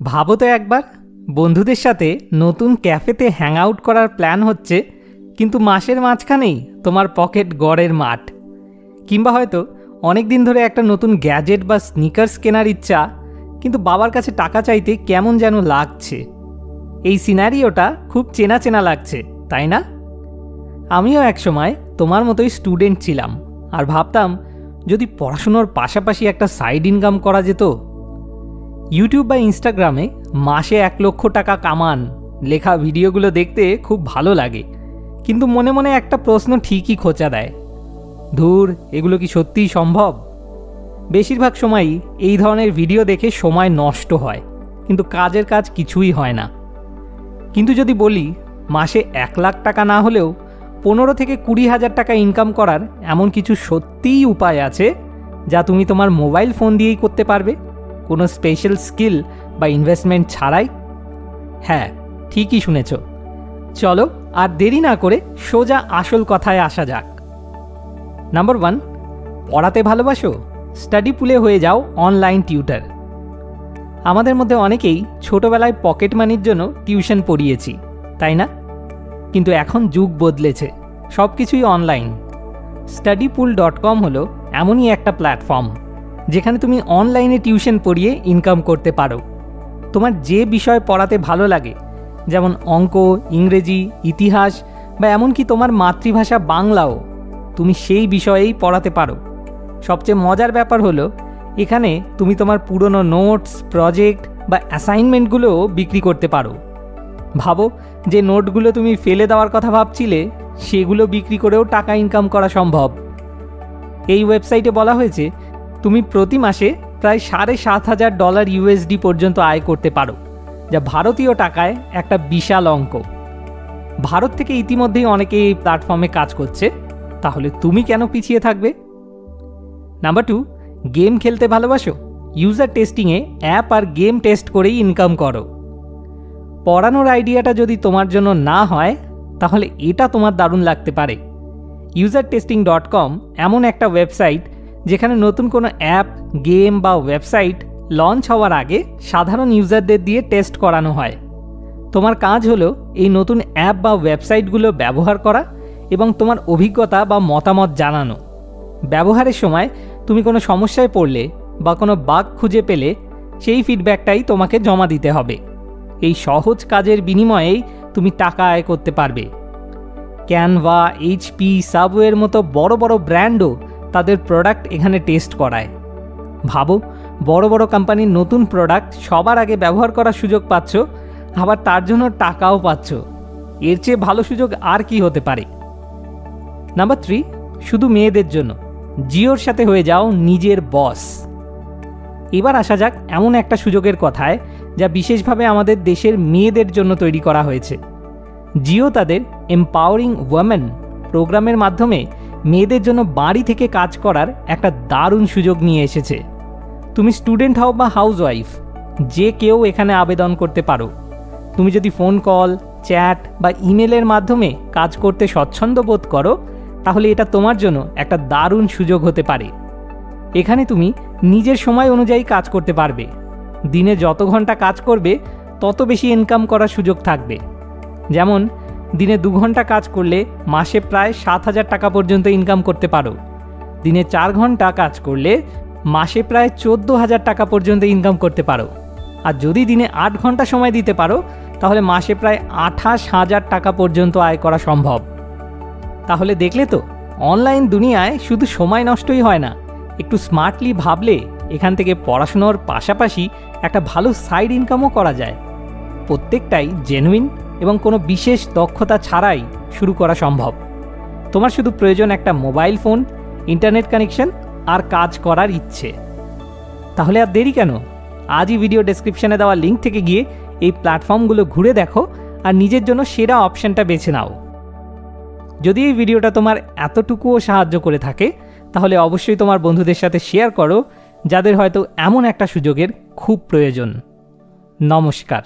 ভাবো তো একবার, বন্ধুদের সাথে নতুন ক্যাফেতে হ্যাং আউট করার প্ল্যান হচ্ছে, কিন্তু মাসের মাঝখানেই তোমার পকেট গড়ের মাঠ। কিংবা হয়তো অনেক দিন ধরে একটা নতুন গ্যাজেট বা স্নিকার্স কেনার ইচ্ছা, কিন্তু বাবার কাছে টাকা চাইতে কেমন যেন লাগছে। এই সিনারিওটা খুব চেনা চেনা লাগছে, তাই না? আমিও একসময় তোমার মতোই স্টুডেন্ট ছিলাম, আর ভাবতাম যদি পড়াশুনোর পাশাপাশি একটা সাইড ইনকাম করা যেত ইউটিউব বা ইনস্টাগ্রামে মাসে এক লক্ষ টাকা কামান, লেখা ভিডিওগুলো দেখতে খুব ভালো লাগে। কিন্তু মনে মনে একটা প্রশ্ন ঠিকই খোঁচা দেয়। ধুর, এগুলো কি সত্যিই সম্ভব? বেশিরভাগ সময়ই এই ধরনের ভিডিও দেখে সময় নষ্ট হয়, কিন্তু কাজের কাজ কিছুই হয় না। কিন্তু যদি বলি, মাসে এক লাখ টাকা না হলেও পনেরো থেকে কুড়ি হাজার টাকা ইনকাম করার এমন কিছু সত্যিই উপায় আছে, যা তুমি তোমার মোবাইল ফোন দিয়েই করতে পারবে? কোনো স্পেশাল স্কিল বা ইনভেস্টমেন্ট ছাড়াই? হ্যাঁ ঠিকই শুনেছ। চলো আর দেরি না করে সোজা আসল কথায় আসা যাক। নাম্বার ওয়ান পড়াতে ভালোবাসো? স্টাডি পুলে হয়ে যাও অনলাইন টিউটার আমাদের মধ্যে অনেকেই ছোটবেলায় পকেট মানির জন্য টিউশন পড়িয়েছি, তাই না? কিন্তু এখন যুগ বদলেছে সব কিছুই online study pool dot com হলো এমনই একটা প্ল্যাটফর্ম যেখানে তুমি অনলাইনে টিউশন পড়িয়ে ইনকাম করতে পারো। তোমার যে বিষয় পড়াতে ভালো লাগে, যেমন অঙ্ক, ইংরেজি, ইতিহাস, বা এমনকি তোমার মাতৃভাষা বাংলাও, তুমি সেই বিষয়েই পড়াতে পারো। সবচেয়ে মজার ব্যাপার হলো, এখানে তুমি তোমার পুরনো নোটস প্রজেক্ট বা অ্যাসাইনমেন্টগুলোও বিক্রি করতে পারো। ভাবো, যে নোটগুলো তুমি ফেলে দেওয়ার কথা ভাবছিলে, সেগুলো বিক্রি করেও টাকা ইনকাম করা সম্ভব। এই ওয়েবসাইটে বলা হয়েছে তুমি প্রতি মাসে প্রায় সাড়ে সাত হাজার ডলার ইউএসডি পর্যন্ত আয় করতে পারো, যা ভারতীয় টাকায় একটা বিশাল অঙ্ক। ভারত থেকে ইতিমধ্যেই অনেকে এই প্ল্যাটফর্মে কাজ করছে, তাহলে তুমি কেন পিছিয়ে থাকবে? নাম্বার টু গেম খেলতে ভালোবাসো? ইউজার টেস্টিংয়ে অ্যাপ আর গেম টেস্ট করেই ইনকাম করো। পড়ানোর আইডিয়াটা যদি তোমার জন্য না হয়, তাহলে এটা তোমার দারুণ লাগতে পারে। ইউজার টেস্টিং ডট কম এমন একটা ওয়েবসাইট যেখানে নতুন কোনো অ্যাপ, গেম বা ওয়েবসাইট লঞ্চ হওয়ার আগে সাধারণ ইউজারদের দিয়ে টেস্ট করানো হয়। তোমার কাজ হলো এই নতুন অ্যাপ বা ওয়েবসাইটগুলো ব্যবহার করা এবং তোমার অভিজ্ঞতা বা মতামত জানানো। ব্যবহারের সময় তুমি কোনো সমস্যায় পড়লে বা কোনো বাগ খুঁজে পেলে সেই ফিডব্যাকটাই তোমাকে জমা দিতে হবে। এই সহজ কাজের বিনিময়েই তুমি টাকা আয় করতে পারবে। ক্যানভা এইচপি সাবওয়ের মতো বড় বড় ব্র্যান্ডও তাদের প্রোডাক্ট এখানে টেস্ট করায়। ভাবো, বড় বড় কোম্পানির নতুন প্রোডাক্ট সবার আগে ব্যবহার করার সুযোগ পাচ্ছ, আবার তার জন্য টাকাও পাচ্ছ। এর চেয়ে ভালো সুযোগ আর কি হতে পারে? নাম্বার থ্রি শুধু মেয়েদের জন্য। জিওর সাথে হয়ে যাও নিজের বস এবার আসা যাক এমন একটা সুযোগের কথায়, যা বিশেষভাবে আমাদের দেশের মেয়েদের জন্য তৈরি করা হয়েছে। জিও তাদের এম্পাওয়ারিং ওয়ামেন প্রোগ্রামের মাধ্যমে মেয়েদের জন্য বাড়ি থেকে কাজ করার একটা দারুণ সুযোগ নিয়ে এসেছে। তুমি স্টুডেন্ট হও বা হাউস ওয়াইফ যে কেউ এখানে আবেদন করতে পারো। তুমি যদি ফোন কল, চ্যাট বা ইমেলের মাধ্যমে কাজ করতে স্বচ্ছন্দ বোধ করো, তাহলে এটা তোমার জন্য একটা দারুণ সুযোগ হতে পারে। এখানে তুমি নিজের সময় অনুযায়ী কাজ করতে পারবে। দিনে যত ঘণ্টা কাজ করবে, তত বেশি ইনকাম করার সুযোগ থাকবে। যেমন দিনে দু ঘণ্টা কাজ করলে মাসে প্রায় সাত হাজার টাকা পর্যন্ত ইনকাম করতে পারো। দিনে চার ঘণ্টা কাজ করলে মাসে প্রায় চোদ্দ হাজার টাকা পর্যন্ত ইনকাম করতে পারো। আর যদি দিনে আট ঘণ্টা সময় দিতে পারো, তাহলে মাসে প্রায় আঠাশ হাজার টাকা পর্যন্ত আয় করা সম্ভব। তাহলে দেখলে তো অনলাইন দুনিয়ায় শুধু সময় নষ্টই হয় না, একটু স্মার্টলি ভাবলে এখান থেকে পড়াশুনোর পাশাপাশি একটা ভালো সাইড ইনকামও করা যায়। প্রত্যেকটাই জেনুইন এবং কোনো বিশেষ দক্ষতা ছাড়াই শুরু করা সম্ভব। তোমার শুধু প্রয়োজন একটা মোবাইল ফোন, ইন্টারনেট কানেকশন আর কাজ করার ইচ্ছে। তাহলে আর দেরি কেন? আজই ভিডিও ডেসক্রিপশনে দেওয়া লিঙ্ক থেকে গিয়ে এই প্ল্যাটফর্মগুলো ঘুরে দেখো আর নিজের জন্য সেরা অপশানটা বেছে নাও। যদি এই ভিডিওটা তোমার এতটুকুও সাহায্য করে থাকে, তাহলে অবশ্যই তোমার বন্ধুদের সাথে শেয়ার করো, যাদের হয়তো এমন একটা সুযোগের খুব প্রয়োজন। নমস্কার।